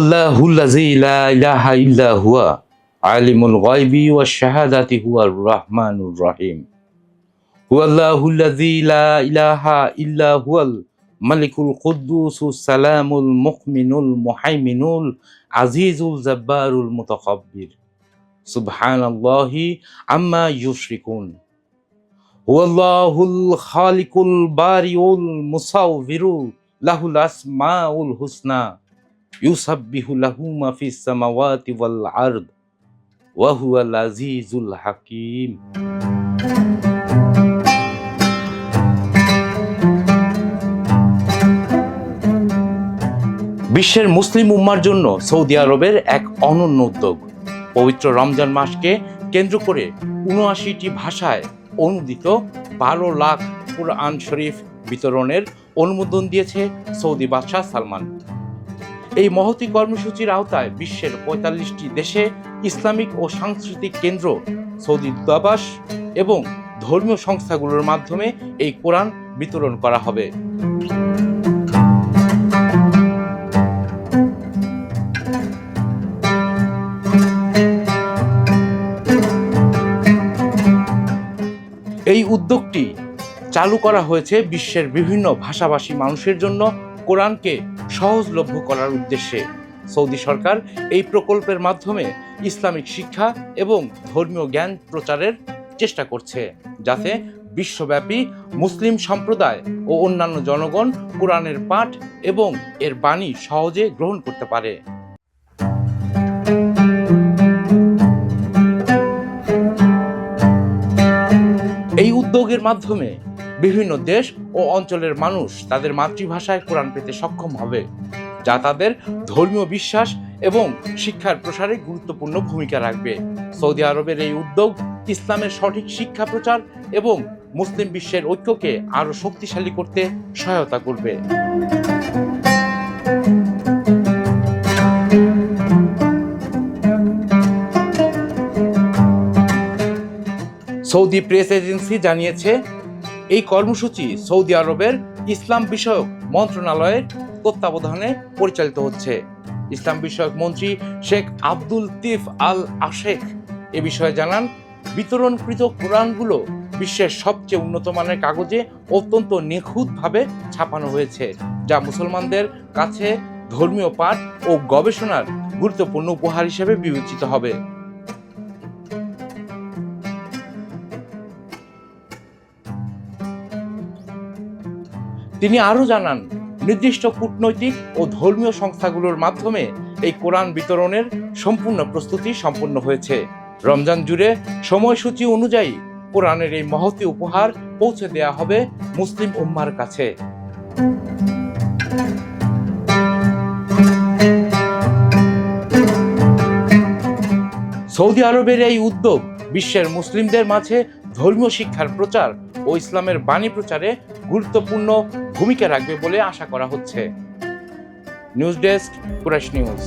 الله الذي لا إله إلا هو عالم الغيب والشهادة هو الرحمن الرحيم. هو الله الذي لا إله إلا هو الملك القدوس السلام المؤمن المحيمن العزيز الزبار المتكبر سبحان الله عما يشركون. هو الله الخالق البارئ المصور له الأسماء الحسنى. ইউসাব্বিহু লাহু সামাওয়াতি ওয়াল আরদ আজিজুল হাকীম। বিশ্বের মুসলিম উম্মার জন্য সৌদি আরবের এক অনন্য উদ্যোগ। পবিত্র রমজান মাসকে কেন্দ্র করে উনআশিটি ভাষায় অনুদিত বারো লাখ কুরআন শরীফ বিতরণের অনুমোদন দিয়েছে সৌদি বাদশাহ সালমান। এই মহতি কর্মসূচির আওতায় বিশ্বের পঁয়তাল্লিশটি দেশে ইসলামিক ও সাংস্কৃতিক কেন্দ্র, সৌদি দূতাবাস এবং ধর্মীয় সংস্থাগুলোর মাধ্যমে এই কোরআন বিতরণ করা হবে। এই উদ্যোগটি চালু করা হয়েছে বিশ্বের বিভিন্ন ভাষাভাষী মানুষের জন্য কোরআনকে সহজলভ্য করার উদ্দেশ্যে সৌদি সরকার এই প্রকল্পের মাধ্যমে ইসলামিক শিক্ষা এবং ধর্মীয় জ্ঞান প্রচারের চেষ্টা করছে, যাতে বিশ্বব্যাপী মুসলিম সম্প্রদায় ও অন্যান্য জনগণ কোরআনের পাঠ এবং এর বাণী সহজে গ্রহণ করতে পারে। এই উদ্যোগের মাধ্যমে বিভিন্ন দেশ ও অঞ্চলের মানুষ তাদের মাতৃভাষায় কোরআন পেতে সক্ষম হবে, যা তাদের ধর্মীয় বিশ্বাস এবং শিক্ষার প্রসারে গুরুত্বপূর্ণ ভূমিকা রাখবে। সৌদি আরবের এই উদ্যোগ ইসলামের সঠিক শিক্ষা প্রচার এবং মুসলিম বিশ্বের ঐক্যকে আরও শক্তিশালী করতে সহায়তা করবে। সৌদি প্রেস এজেন্সি জানিয়েছে এই কর্মসূচি সৌদি আরবের ইসলাম বিষয়ক মন্ত্রণালয়ের তত্ত্বাবধানে পরিচালিত হচ্ছে। ইসলাম বিষয়ক মন্ত্রী শেখ আব্দুল তিফ আল আশেখ এ বিষয়ে জানান, বিতরণকৃত কোরআনগুলো বিশ্বের সবচেয়ে উন্নত মানের কাগজে অত্যন্ত নিখুঁতভাবে ছাপানো হয়েছে, যা মুসলমানদের কাছে ধর্মীয় পাঠ ও গবেষণার গুরুত্বপূর্ণ উপহার হিসেবে বিবেচিত হবে। তিনি আরও জানান, নির্দিষ্ট কূটনৈতিক ও ধর্মীয় সংস্থাগুলোর মাধ্যমে এই কোরআন বিতরণের সম্পূর্ণ প্রস্তুতি সম্পন্ন হয়েছে। রমজান জুড়ে সময়সূচি অনুযায়ী কোরআনের এই মহতি উপহার পৌঁছে দেয়া হবে মুসলিম উম্মার কাছে। সৌদি আরবের এই উদ্যোগ বিশ্বের মুসলিমদের মাঝে ধর্মীয় শিক্ষার প্রচার ও ইসলামের বাণী প্রচারে গুরুত্বপূর্ণ ভূমিকা রাখবে বলে আশা করা হচ্ছে। নিউজ ডেস্ক কুরাশ নিউজ।